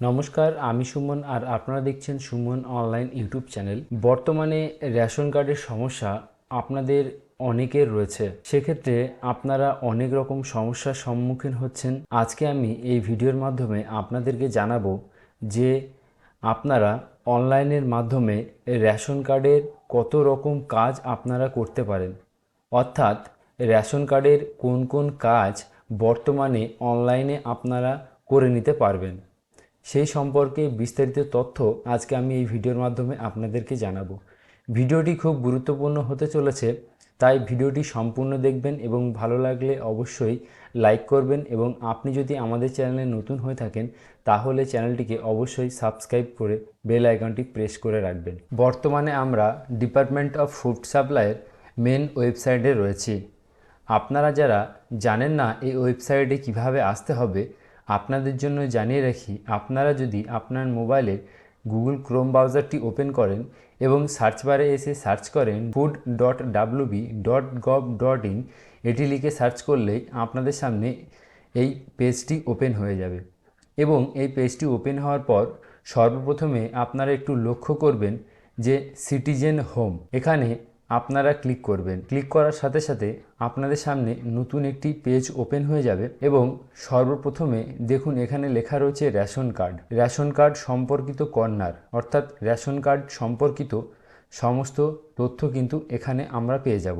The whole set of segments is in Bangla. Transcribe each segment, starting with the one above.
নমস্কার, আমি সুমন আর আপনারা দেখছেন সুমন অনলাইন ইউটিউব চ্যানেল বর্তমানে রেশন কার্ডের সমস্যা আপনাদের অনেকের রয়েছে। সেক্ষেত্রে আপনারা অনেক রকম সমস্যার সম্মুখীন হচ্ছেন। আজকে আমি এই ভিডিওর মাধ্যমে আপনাদেরকে জানাব যে আপনারা অনলাইনের মাধ্যমে রেশন কার্ডের কত রকম কাজ আপনারা করতে পারেন। অর্থাৎ রেশন কার্ডের কোন কোন কাজ বর্তমানে অনলাইনে আপনারা করে নিতে পারবেন। সেই সম্পর্কে বিস্তারিত তথ্য আজকে আমি এই ভিডিওর মাধ্যমে আপনাদেরকে জানাব। ভিডিওটি খুব গুরুত্বপূর্ণ হতে চলেছে, তাই ভিডিওটি সম্পূর্ণ দেখবেন এবং ভালো লাগলে অবশ্যই লাইক করবেন এবং আপনি যদি আমাদের চ্যানেলে নতুন হয়ে থাকেন, তাহলে চ্যানেলটিকে অবশ্যই সাবস্ক্রাইব করে বেল আইকনটি প্রেস করে রাখবেন। বর্তমানে আমরা ডিপার্টমেন্ট অফ ফুড সাপ্লাইয়ের মেন ওয়েবসাইটে রয়েছি। আপনারা যারা জানেন না এই ওয়েবসাইটে কীভাবে আসতে হবে আপনাদের জন্য জানিয়ে রাখি, আপনারা যদি আপনার মোবাইলে গুগল ক্রোম ব্রাউজারটি ওপেন করেন এবং সার্চ বারে এসে সার্চ করেন food dot WB dot gov dot in এটি লিখে সার্চ করলেই আপনাদের সামনে এই পেজটি ওপেন হয়ে যাবে। এবং এই পেজটি ওপেন হওয়ার পর সর্বপ্রথমে আপনারা একটু লক্ষ্য করবেন যে সিটিজেন হোম, এখানে আপনারা ক্লিক করবেন। ক্লিক করার সাথে সাথে আপনাদের সামনে নতুন একটি পেজ ওপেন হয়ে যাবে এবং সর্বপ্রথমে দেখুন এখানে লেখা রয়েছে রেশন কার্ড। রেশন কার্ড সম্পর্কিত কর্নার, অর্থাৎ রেশন কার্ড সম্পর্কিত সমস্ত তথ্য কিন্তু এখানে আমরা পেয়ে যাব।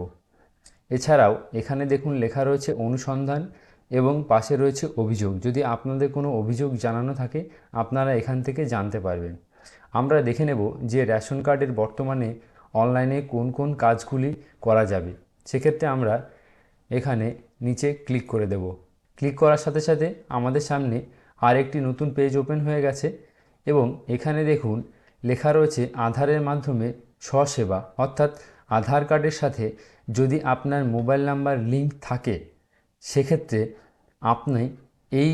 এছাড়াও এখানে দেখুন লেখা রয়েছে অনুসন্ধান এবং পাশে রয়েছে অভিযোগ। যদি আপনাদের কোনো অভিযোগ জানানো থাকে, আপনারা এখান থেকে জানতে পারবেন। আমরা দেখে নেব যে রেশন কার্ডের বর্তমানে অনলাইনে কোন কোন কাজগুলি করা যাবে? সেক্ষেত্রে আমরা এখানে নিচে ক্লিক করে দেব। ক্লিক করার সাথে সাথে আমাদের সামনে আরেকটি নতুন পেজ ওপেন হয়ে গেছে এবং এখানে দেখুন, লেখা রয়েছে আধারের মাধ্যমে স্বসেবা। অর্থাৎ আধার কার্ডের সাথে যদি আপনার মোবাইল নাম্বার লিঙ্ক থাকে, সেক্ষেত্রে আপনি এই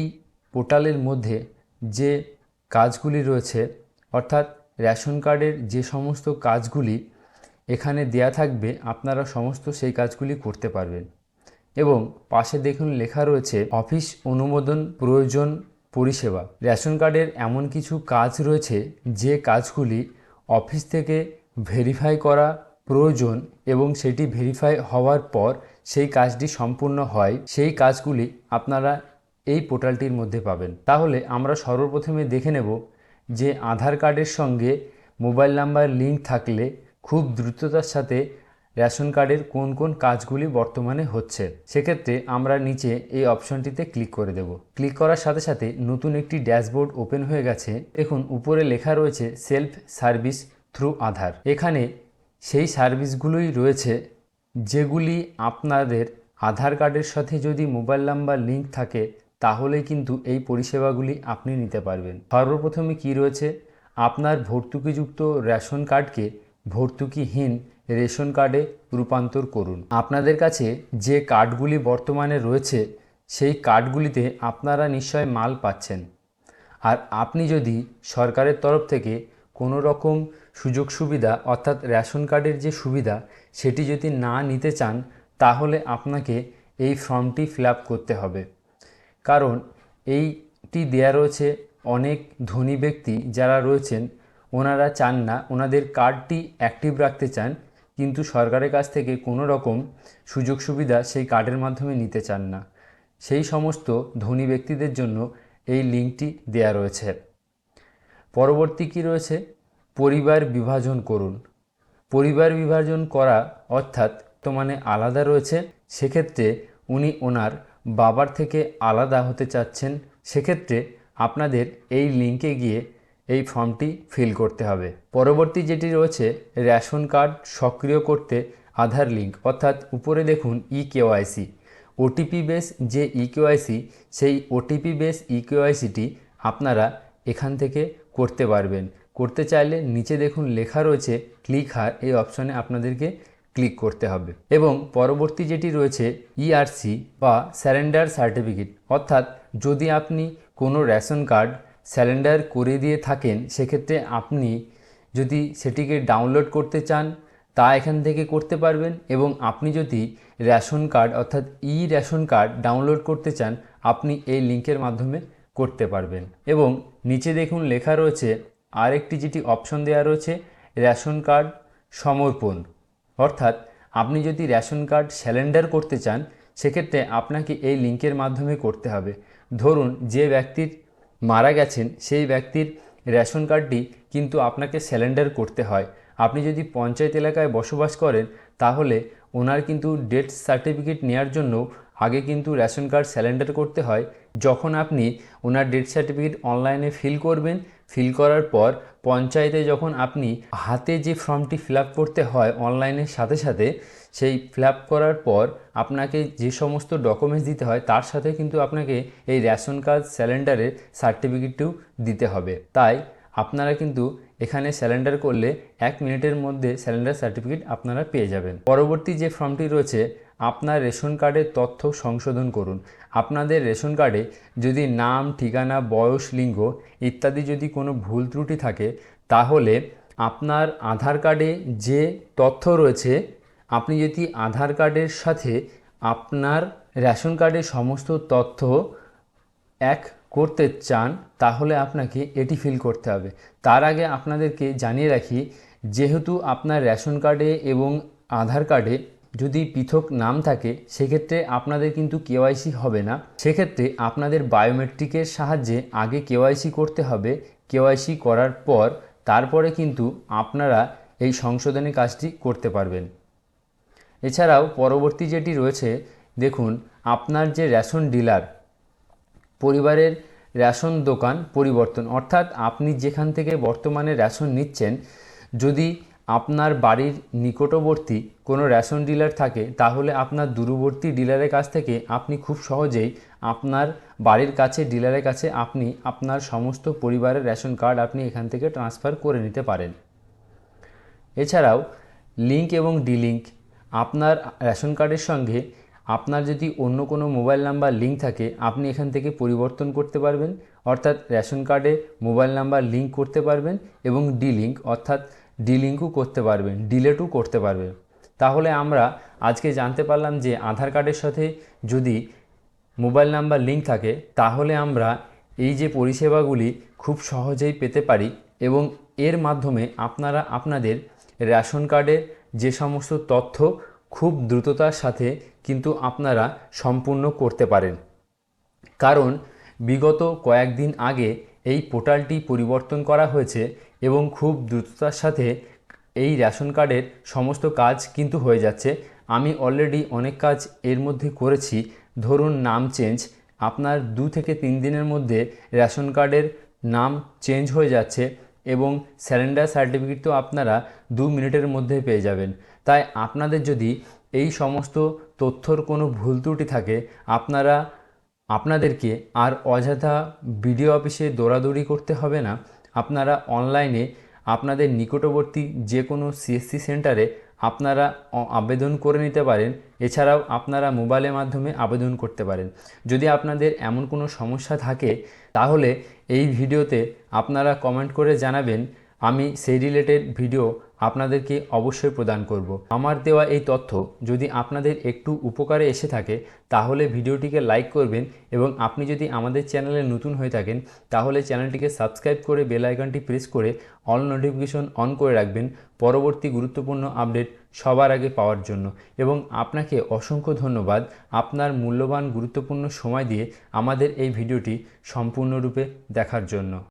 পোর্টালের মধ্যে যে কাজগুলি রয়েছে, অর্থাৎ রেশন কার্ডের যে সমস্ত কাজগুলি এখানে দেয়া থাকবে আপনারা সমস্ত সেই কাজগুলি করতে পারবেন। এবং পাশে দেখুন লেখা রয়েছে, অফিস অনুমোদন, প্রয়োজন, পরিষেবা। রেশন কার্ডের এমন কিছু কাজ রয়েছে যে কাজগুলি অফিস থেকে ভেরিফাই করা প্রয়োজন এবং সেটি ভেরিফাই হওয়ার পর সেই কাজটি সম্পূর্ণ হয়। সেই কাজগুলি আপনারা এই পোর্টালটির মধ্যে পাবেন। তাহলে আমরা সর্বপ্রথমে দেখে নেব যে আধার কার্ডের সঙ্গে মোবাইল নাম্বার লিঙ্ক থাকলে খুব দ্রুততার সাথে রেশন কার্ডের কোন কোন কাজগুলি বর্তমানে হচ্ছে। সেক্ষেত্রে আমরা নিচে এই অপশনটিতে ক্লিক করে দেব। ক্লিক করার সাথে সাথে নতুন একটি ড্যাশবোর্ড ওপেন হয়ে গেছে। দেখুন, উপরে লেখা রয়েছে সেলফ সার্ভিস থ্রু আধার। এখানে সেই সার্ভিসগুলোই রয়েছে যেগুলি আপনাদের আধার কার্ডের সাথে যদি মোবাইল নাম্বার লিঙ্ক থাকে, তাহলে কিন্তু এই পরিষেবাগুলি আপনি নিতে পারবেন। সর্বপ্রথমে কি রয়েছে? আপনার ভর্তুকিযুক্ত রেশন কার্ডকে ভর্তুকিহীন রেশন কার্ডে রূপান্তর করুন। আপনাদের কাছে যে কার্ডগুলি বর্তমানে রয়েছে, সেই কার্ডগুলিতে আপনারা নিশ্চয় মাল পাচ্ছেন। আর আপনি যদি সরকারের তরফ থেকে কোনো রকম সুযোগ সুবিধা, অর্থাৎ রেশন কার্ডের যে সুবিধা, সেটি যদি না নিতে চান, তাহলে আপনাকে এই ফর্মটি ফিল করতে হবে। কারণ এইটি দেয়া রয়েছে অনেক ধনী ব্যক্তি যারা রয়েছেন ওনারা চান না, ওনাদের কার্ডটি অ্যাক্টিভ রাখতে চান, কিন্তু সরকারের কাছ থেকে কোনো রকম সুযোগ সুবিধা সেই কার্ডের মাধ্যমে নিতে চান না। সেই সমস্ত ধনী ব্যক্তিদের জন্য এই লিঙ্কটি দেয়া রয়েছে। পরবর্তী কি রয়েছে? পরিবার বিভাজন করুন। পরিবার বিভাজন করা অর্থাৎ বর্তমানে আলাদা রয়েছে, সেক্ষেত্রে উনি ওনার বাবার থেকে আলাদা হতে চাচ্ছেন, সেক্ষেত্রে আপনাদের এই লিঙ্কে গিয়ে এই ফর্মটি ফিল করতে হবে। পরবর্তী যেটি রয়েছে, রেশন কার্ড সক্রিয় করতে আধার লিঙ্ক, অর্থাৎ উপরে দেখুন ই কেওয়াইসি ওটিপি বেস যে ই কেওয়াইসি সেই ওটিপি বেস ই কেওয়াইসিটি আপনারা এখান থেকে করতে পারবেন। করতে চাইলে নিচে দেখুন লেখা রয়েছে, ক্লিক হার এই অপশনে আপনাদেরকে ক্লিক করতে হবে। এবং পরবর্তী যেটি রয়েছে ইআরসি বা স্যারেন্ডার সার্টিফিকেট, অর্থাৎ যদি আপনি কোনো রেশন কার্ড স্যালেন্ডার করে দিয়ে থাকেন, সেক্ষেত্রে আপনি যদি সেটিকে ডাউনলোড করতে চান, তা এখান থেকে করতে পারবেন এবং আপনি যদি রেশন কার্ড অর্থাৎ ই রেশন কার্ড ডাউনলোড করতে চান, আপনি এই লিঙ্কের মাধ্যমে করতে পারবেন। এবং নিচে দেখুন লেখা রয়েছে, আরেকটি যেটি অপশন দেওয়া রয়েছে, রেশন কার্ড সমর্পণ। অর্থাৎ আপনি যদি রেশন কার্ড স্যালেন্ডার করতে চান, সেক্ষেত্রে আপনাকে এই লিঙ্কের মাধ্যমে করতে হবে। ধরুন যে ব্যক্তির মারা গেছেন, সেই ব্যক্তির রেশন কার্ডটি কিন্তু আপনাকে স্যালেন্ডার করতে হয়। আপনি যদি পঞ্চায়েত এলাকায় বসবাস করেন, তাহলে ওনার কিন্তু ডেথ সার্টিফিকেট নেওয়ার জন্য আগে কিন্তু রেশন কার্ড স্যালেন্ডার করতে হয়। যখন আপনি ওনার ডেথ সার্টিফিকেট অনলাইনে ফিল করবেন, ফিল করার পর পঞ্চায়েতে যখন আপনি হাতে যে ফর্মটি ফিল করতে হয় অনলাইনের সাথে সাথে, সেই ফিল করার পর আপনাকে যে সমস্ত ডকুমেন্টস দিতে হয়, তার সাথে কিন্তু আপনাকে এই রেশন কার্ড স্যালেন্ডারের সার্টিফিকেটটিও দিতে হবে। তাই আপনারা কিন্তু এখানে স্যালেন্ডার করলে এক মিনিটের মধ্যে স্যালেন্ডার সার্টিফিকেট আপনারা পেয়ে যাবেন। পরবর্তী যে ফর্মটি রয়েছে আপনার রেশন কার্ডের তথ্য সংশোধন করুন। আপনাদের রেশন কার্ডে যদি নাম, ঠিকানা, বয়স, লিঙ্গ ইত্যাদি যদি কোনো ভুল ত্রুটি থাকে, তাহলে আপনার আধার কার্ডে যে তথ্য রয়েছে, আপনি যদি আধার কার্ডের সাথে আপনার রেশন কার্ডের সমস্ত তথ্য এক করতে চান, তাহলে আপনাকে এটি ফিল করতে হবে। তার আগে আপনাদেরকে জানিয়ে রাখি, যেহেতু আপনার রেশন কার্ডে এবং আধার কার্ডে যদি পৃথক নাম থাকে, সেক্ষেত্রে আপনাদের কিন্তু কেওয়াইসি হবে না। সেক্ষেত্রে আপনাদের বায়োমেট্রিকের সাহায্যে আগে কেওয়াইসি করতে হবে। কেওয়াইসি করার পর তারপরে কিন্তু আপনারা এই সংশোধনের কাজটি করতে পারবেন। এছাড়াও পরবর্তী যেটি রয়েছে, দেখুন, আপনার যে রেশন ডিলার, পরিবারের রেশন দোকান পরিবর্তন। অর্থাৎ আপনি যেখান থেকে বর্তমানে রেশন নিচ্ছেন, যদি আপনার বাড়ির নিকটবর্তী কোনো রেশন ডিলার থাকে, তাহলে আপনার দূরবর্তী ডিলারের কাছ থেকে আপনি খুব সহজেই আপনার বাড়ির কাছে, ডিলারের কাছে আপনি আপনার সমস্ত পরিবারের রেশন কার্ড আপনি এখান থেকে ট্রান্সফার করে নিতে পারেন। এছাড়াও লিঙ্ক এবং ডিলিঙ্ক আপনার রেশন কার্ডের সঙ্গে আপনার যদি অন্য কোনো মোবাইল নাম্বার লিঙ্ক থাকে, আপনি এখান থেকে পরিবর্তন করতে পারবেন। অর্থাৎ রেশন কার্ডে মোবাইল নাম্বার লিঙ্ক করতে পারবেন এবং ডিলিঙ্ক অর্থাৎ ডিলিঙ্কও করতে পারবেন ডিলেটও করতে পারবে। তাহলে আমরা আজকে জানতে পারলাম যে আধার কার্ডের সাথে যদি মোবাইল নাম্বার লিঙ্ক থাকে, তাহলে আমরা এই যে পরিষেবাগুলি খুব সহজেই পেতে পারি এবং এর মাধ্যমে আপনারা, আপনাদের রেশন কার্ডের যে সমস্ত তথ্য খুব দ্রুততার সাথে কিন্তু আপনারা সম্পূর্ণ করতে পারেন। কারণ বিগত কয়েকদিন আগে এই পোর্টালটি পরিবর্তন করা হয়েছে এবং খুব দ্রুততার সাথে এই রেশন কার্ডের সমস্ত কাজ কিন্তু হয়ে যাচ্ছে। আমি অলরেডি অনেক কাজ এর মধ্যে করেছি। ধরুন নাম চেঞ্জ, আপনার দু থেকে তিন দিনের মধ্যে রেশন কার্ডের নাম চেঞ্জ হয়ে যাচ্ছে এবং স্যালেন্ডার সার্টিফিকেট তো আপনারা দু মিনিটের মধ্যে পেয়ে যাবেন। তাই আপনাদের যদি এই সমস্ত তথ্যর কোনো ভুল ত্রুটি থাকে, আপনারা, আপনাদেরকে আর অযথা বিডিও অফিসে দৌড়াদৌড়ি করতে হবে না। আপনারা অনলাইনে আপনাদের নিকটবর্তী যে কোনো সিএসসি সেন্টারে আপনারা আবেদন করে নিতে পারেন। এছাড়াও আপনারা মোবাইলের মাধ্যমে আবেদন করতে পারেন। যদি আপনাদের এমন কোনো সমস্যা থাকে, তাহলে এই ভিডিওতে আপনারা কমেন্ট করে জানাবেন। আমি সেই রিলেটেড ভিডিও আপনাদেরকে অবশ্যই প্রদান করব। আমার দেওয়া এই তথ্য যদি আপনাদের একটু উপকারে এসে থাকে, তাহলে ভিডিওটিকে লাইক করবেন এবং আপনি যদি আমাদের চ্যানেলে নতুন হয়ে থাকেন, তাহলে চ্যানেলটিকে সাবস্ক্রাইব করে বেল আইকনটি প্রেস করে অল নোটিফিকেশন অন করে রাখবেন পরবর্তী গুরুত্বপূর্ণ আপডেট সবার আগে পাওয়ার জন্য। এবং আপনাকে অসংখ্য ধন্যবাদ আপনার মূল্যবান, গুরুত্বপূর্ণ সময় দিয়ে আমাদের এই ভিডিওটি সম্পূর্ণরূপে দেখার জন্য।